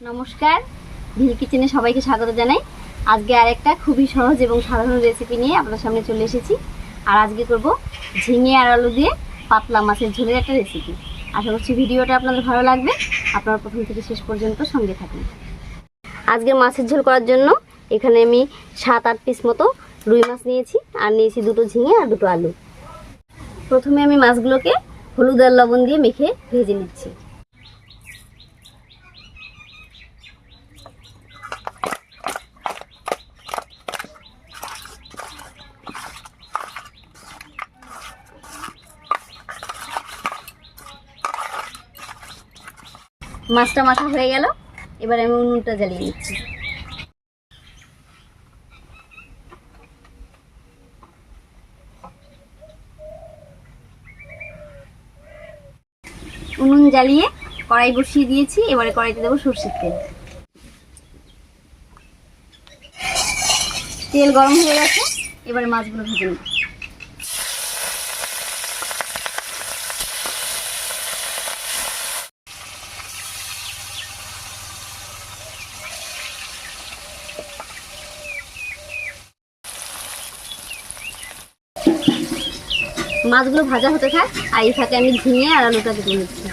নমস্কার। ভিল কিচেনে সবাইকে স্বাগত জানাই। আজকে আরেকটা খুবই সহজ এবং সাধারণ রেসিপি নিয়ে আপনার সামনে চলে এসেছি। আর আজকে করব ঝিঙে আর আলু দিয়ে পাতলা মাছের ঝোলের একটা রেসিপি আশা করছি ভিডিওটা আপনাদের ভালো লাগবে। আপনারা প্রথম থেকে শেষ পর্যন্ত সঙ্গে থাকুন। আজকে মাছের ঝোল করার জন্য এখানে আমি সাত, আট পিস মতো রুই মাছ নিয়েছি আর নিয়েছি দুটো ঝিঙে আর দুটো আলু। প্রথমে আমি মাছগুলোকে হলুদ আর লবণ দিয়ে মেখে ভেজে নিচ্ছি। মাছটা মাখা হয়ে গেল। এবার আমি উনুনটা জ্বালিয়ে নিচ্ছি। উনুন জ্বালিয়ে কড়াই বসিয়ে দিয়েছি। এবারে কড়াইতে দেবো সর্ষের তেল। তেল গরম হয়ে গেছে। এবারে মাছগুলো ভেজে নিই মাছগুলো ভাজা হতে থাক আর এই ফাঁকে আমি ঝিঙে আর আলুটা কেটে নিচ্ছি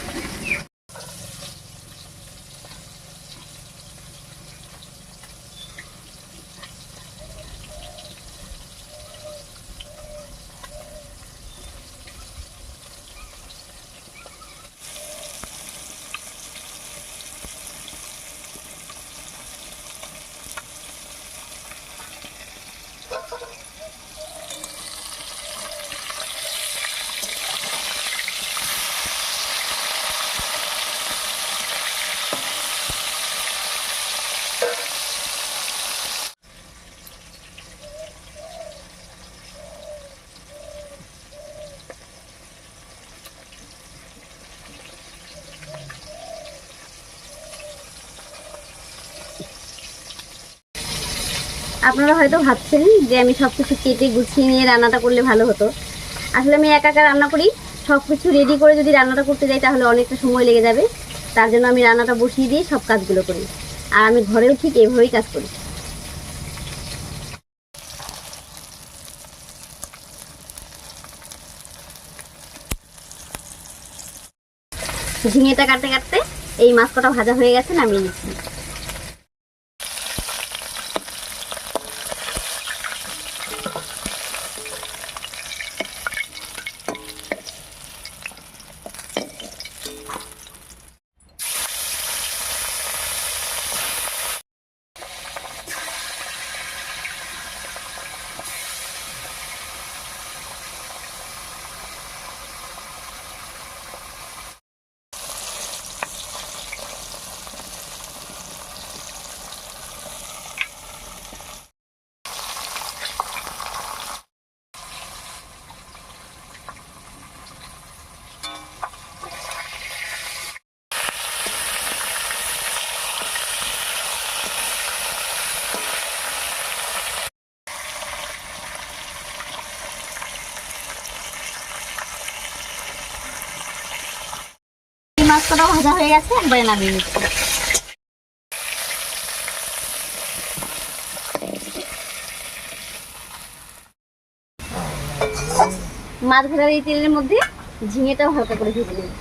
আপনারা হয়তো ভাবছেন যে আমি সব কিছু কেটে গুছিয়ে নিয়ে রান্নাটা করলে ভালো হতো। আসলে আমি একা একা রান্না করি সব কিছু রেডি করে যদি রান্নাটা করতে যাই তাহলে অনেকটা সময় লেগে যাবে। তার জন্য আমি রান্নাটা বসিয়ে দিয়ে সব কাজগুলো করি। আর আমি ঘরেও ঠিক এভাবেই কাজ করি। ঝিঙেটা কাটতে কাটতে এই মাছ কটা ভাজা হয়ে গেছে, নামিয়ে নিচ্ছি। মাছ ভাজা হয়ে গেছে, একবারে নামিয়ে নিচ্ছি। মাছ ভাজার এই তেলের মধ্যে ঝিঙেটাও হালকা করে ভেজে নেব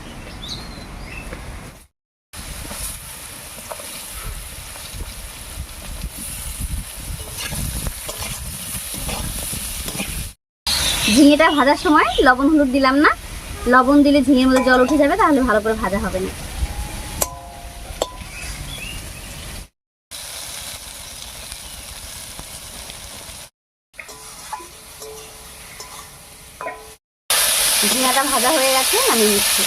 ঝিঙেটা ভাজার সময় লবণ হলুদ দিলাম না লবণ দিলে ঝিঙের মধ্যে জল উঠে যাবে, তাহলে ভালো করে ভাজা হবে না। ঝিঙাটা ভাজা হয়ে গেছে, আমি নিচ্ছি।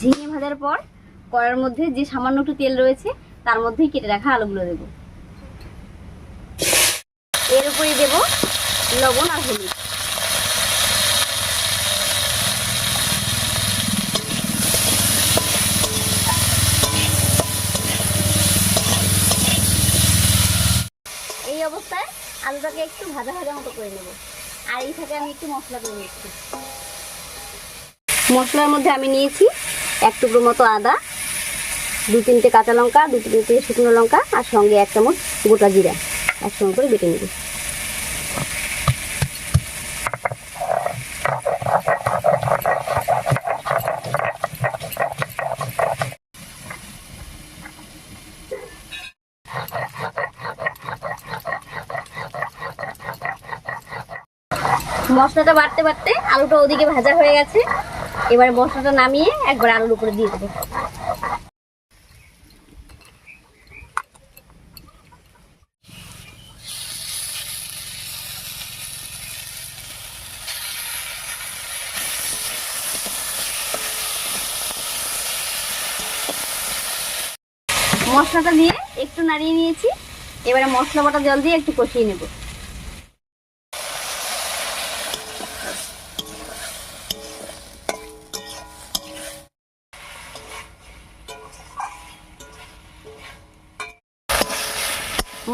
ঝিঙে ভাজার পর কড়ার মধ্যে যে সামান্য একটু তেল রয়েছে, তার মধ্যেই কেটে রাখা আলুগুলো দেব। এর উপরেই দেব লবণ আর হলুদ। এই অবস্থায় আলুটাকে একটু ভাজা ভাজা মতো করে নেব। আর এই থেকে আমি একটু মশলা করে নিচ্ছি। মশলার মধ্যে আমি নিয়েছি এক টুকরো মতো আদা। দু তিনটে কাঁচা লঙ্কা দু তিনটে শুকনো লঙ্কা, আর সঙ্গে এক চামচ গোটা জিরা। একসঙ্গে করে বেটে নেব। মশলাটা বাড়তে বাড়তে আলুটা ওদিকে ভাজা হয়ে গেছে। এবারে মশলাটা নামিয়ে একবার আলুর উপরে দিয়ে দেবো। মশলাটা দিয়ে একটু নাড়িয়ে নিয়েছি। এবারে মশলা বাটা জল দিয়ে একটু কষিয়ে নেব।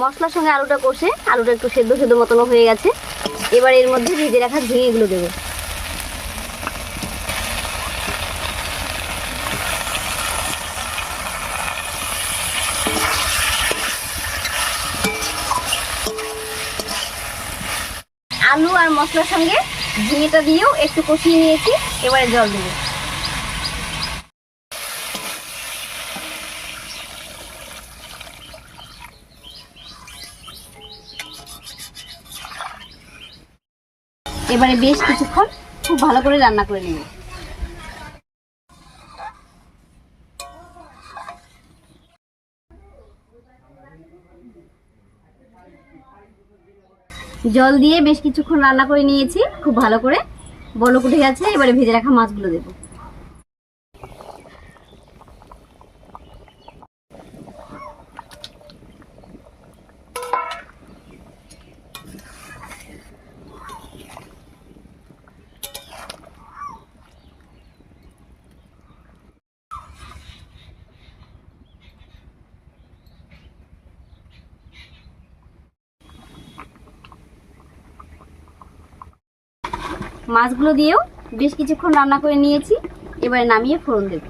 মশলার সঙ্গে আলুটা কষে, আলুটা একটু সেদ্ধ সেদ্ধ মতন হয়ে গেছে। এবার এর মধ্যে ভেজে রাখা ঝিঙেগুলো দেবো আলু আর মশলার সঙ্গে ঝিঙেটা দিয়েও একটু কষিয়ে নিয়েছি, এবারে জল দেবো। এবারে বেশ কিছুক্ষণ খুব ভালো করে রান্না করে নেব। জল দিয়ে বেশ কিছুক্ষণ রান্না করে নিয়েছি, খুব ভালো করে। বলক উঠে গেছে, এবারে ভেজে রাখা মাছগুলো দেবো। মাছগুলো দিয়েও বেশ কিছুক্ষণ রান্না করে নিয়েছি। এবারে নামিয়ে ফোড়ন দেব।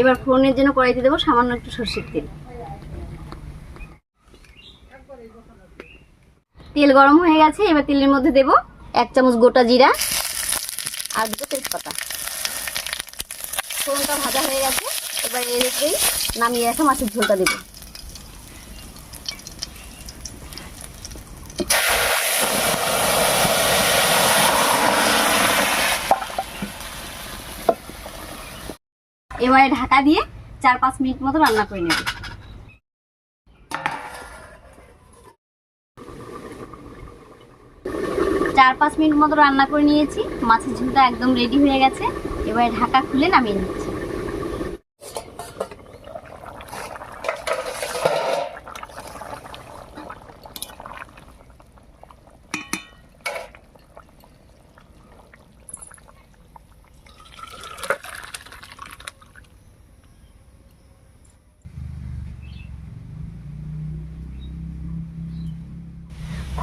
এবার ফোড়নের জন্য কড়াইতে দেবো সামান্য একটু সর্ষের তেল। তেল গরম হয়ে গেছে, এবার তেলের মধ্যে দেব এক চামচ গোটা জিরা আর দুটো তেজপাতা। ফোড়নটা ভাজা হয়ে গেছে। এবার এর উপরেই নামিয়ে রাখা মাছের ঝোলটা দেবো। এবারে ঢাকা দিয়ে চার পাঁচ মিনিট মতো রান্না করে নেব। চার পাঁচ মিনিট মতো রান্না করে নিয়েছি। মাছের ঝোলটা একদম রেডি হয়ে গেছে। এবারে ঢাকা খুলে নামিয়ে নিচ্ছি।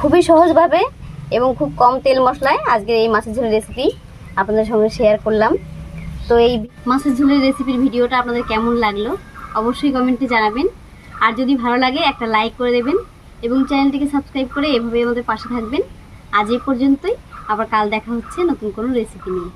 খুবই সহজভাবে এবং খুব কম তেল মশলায় আজকের এই মাছের ঝোলের রেসিপি আপনাদের সঙ্গে শেয়ার করলাম। তো এই মাছের ঝোলের রেসিপির ভিডিওটা আপনাদের কেমন লাগল, অবশ্যই কমেন্টে জানাবেন। আর যদি ভালো লাগে, একটা লাইক করে দেবেন এবং চ্যানেলটিকে সাবস্ক্রাইব করে এভাবে আমাদের পাশে থাকবেন। আজ এই পর্যন্তই, আবার কাল দেখা হচ্ছে নতুন কোনো রেসিপি নিয়ে।